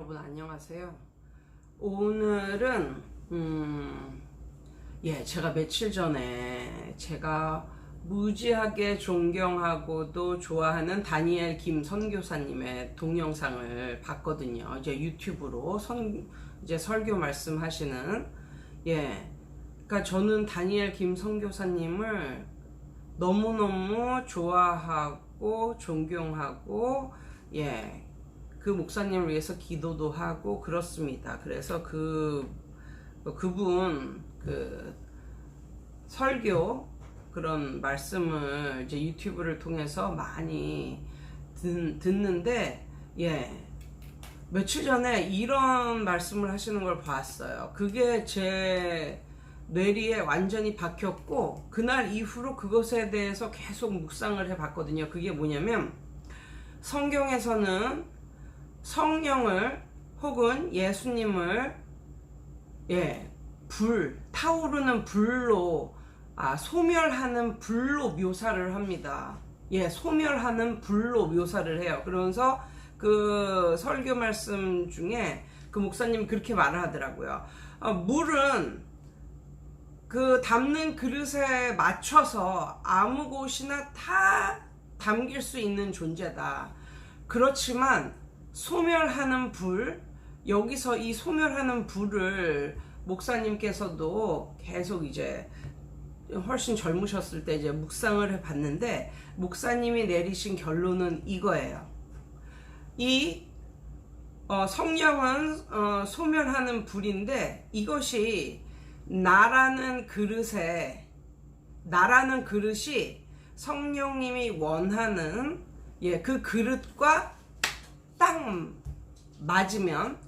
여러분 안녕하세요. 오늘은 음, 예, 제가 며칠 전에 제가 무지하게 존경하고도 좋아하는 다니엘 김 선교사님의 동영상을 봤거든요. 이제 유튜브로 선 이제 설교 말씀하시는 예. 그러니까 저는 다니엘 김 선교사님을 너무너무 좋아하고 존경하고 예. 그 목사님을 위해서 기도도 하고 그렇습니다. 그래서 그 그분 그 설교 그런 말씀을 이제 유튜브를 통해서 많이 듣, 듣는데 예 며칠 전에 이런 말씀을 하시는 걸 봤어요. 그게 제 뇌리에 완전히 박혔고 그날 이후로 그것에 대해서 계속 묵상을 해봤거든요. 그게 뭐냐면 성경에서는 성령을 혹은 예수님을 예, 불 타오르는 불로 아, 소멸하는 불로 묘사를 합니다. 예, 소멸하는 불로 묘사를 해요. 그러면서 그 설교 말씀 중에 그 목사님 그렇게 말을 하더라고요. 어, 물은 그 담는 그릇에 맞춰서 아무 곳이나 다 담길 수 있는 존재다. 그렇지만 소멸하는 불, 여기서 이 소멸하는 불을 목사님께서도 계속 이제 훨씬 젊으셨을 때 이제 묵상을 해 봤는데 목사님이 내리신 결론은 이거예요. 이 어, 성령은 어, 소멸하는 불인데 이것이 나라는 그릇에 나라는 그릇이 성령님이 원하는 예, 그 그릇과 딱 맞으면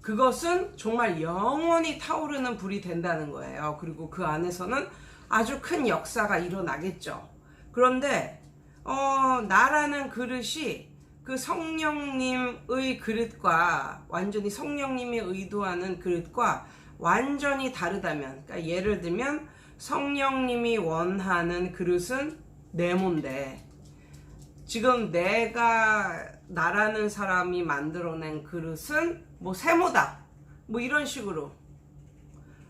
그것은 정말 영원히 타오르는 불이 된다는 거예요. 그리고 그 안에서는 아주 큰 역사가 일어나겠죠. 그런데 어, 나라는 그릇이 그 성령님의 그릇과 완전히 성령님이 의도하는 그릇과 완전히 다르다면, 그러니까 예를 들면 성령님이 원하는 그릇은 네모인데 지금 내가 나라는 사람이 만들어낸 그릇은 뭐 세모다. 뭐 이런 식으로.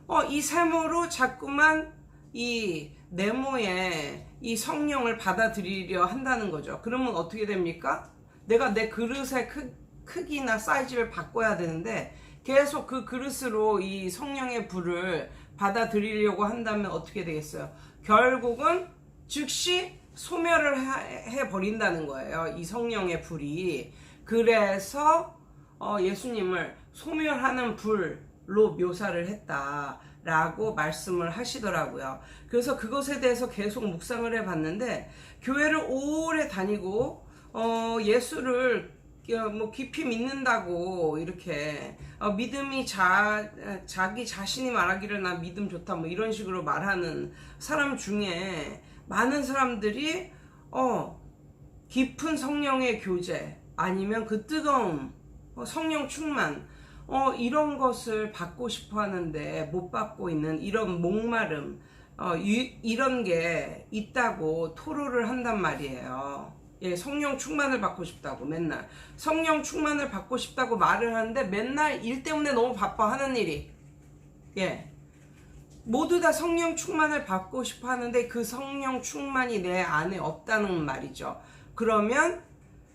어, 이 세모로 자꾸만 이 네모에 이 성령을 받아들이려 한다는 거죠. 그러면 어떻게 됩니까? 내가 내 그릇의 크, 크기나 사이즈를 바꿔야 되는데 계속 그 그릇으로 이 성령의 불을 받아들이려고 한다면 어떻게 되겠어요? 결국은 즉시 소멸을 해 버린다는 거예요. 이 성령의 불이. 그래서 어, 예수님을 소멸하는 불로 묘사를 했다라고 말씀을 하시더라고요. 그래서 그것에 대해서 계속 묵상을 해봤는데 교회를 오래 다니고 어, 예수를 뭐 깊이 믿는다고 이렇게 어, 믿음이 자 자기 자신이 말하기를 나 믿음 좋다 뭐 이런 식으로 말하는 사람 중에 많은 사람들이 어 깊은 성령의 교제 아니면 그 뜨거움 어, 성령 충만 어 이런 것을 받고 싶어 하는데 못 받고 있는 이런 목마름 어 유, 이런 게 있다고 토로를 한단 말이에요. 예, 성령 충만을 받고 싶다고 맨날. 성령 충만을 받고 싶다고 말을 하는데 맨날 일 때문에 너무 바빠 하는 일이. 예 모두 다 성령 충만을 받고 싶어 하는데 그 성령 충만이 내 안에 없다는 말이죠. 그러면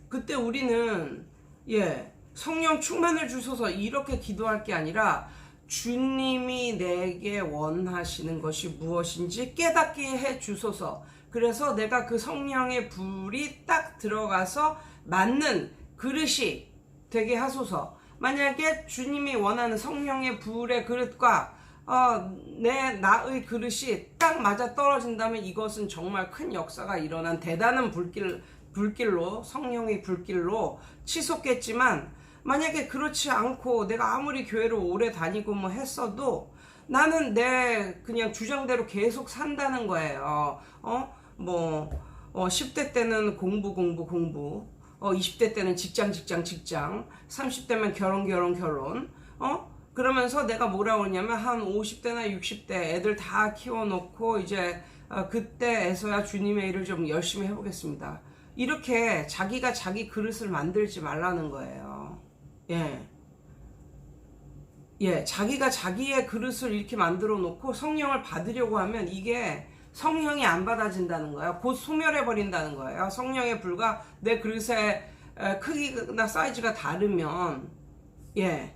그때 우리는 예, 성령 충만을 주셔서 이렇게 기도할 게 아니라 주님이 내게 원하시는 것이 무엇인지 깨닫게 해 주소서. 그래서 내가 그 성령의 불이 딱 들어가서 맞는 그릇이 되게 하소서. 만약에 주님이 원하는 성령의 불의 그릇과 어, 내 나의 그릇이 딱 맞아 떨어진다면 이것은 정말 큰 역사가 일어난 대단한 불길 불길로 성령의 불길로 치솟겠지만 만약에 그렇지 않고 내가 아무리 교회를 오래 다니고 뭐 했어도 나는 내 그냥 주장대로 계속 산다는 거예요. 어? 뭐 어, 10대 때는 공부 공부 공부 어, 20대 때는 직장 직장 직장 30대면 결혼 결혼 결혼 어? 그러면서 내가 뭐라고 했냐면 한 50대나 60대 애들 다 키워놓고 이제 어, 그때에서야 주님의 일을 좀 열심히 해보겠습니다. 이렇게 자기가 자기 그릇을 만들지 말라는 거예요. 예. 예, 자기가 자기의 그릇을 이렇게 만들어 놓고 성령을 받으려고 하면 이게 성령이 안 받아진다는 거예요. 곧 소멸해 버린다는 거예요. 성령의 불과 내 그릇의 에, 크기나 사이즈가 다르면 예.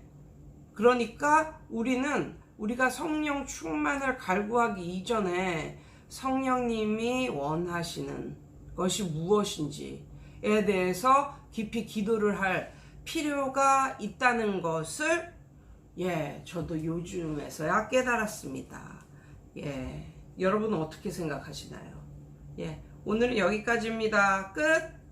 그러니까 우리는 우리가 성령 충만을 갈구하기 이전에 성령님이 원하시는 것이 무엇인지에 대해서 깊이 기도를 할 필요가 있다는 것을 예, 저도 요즘에서야 깨달았습니다. 예, 여러분은 어떻게 생각하시나요? 예, 오늘은 여기까지입니다. 끝!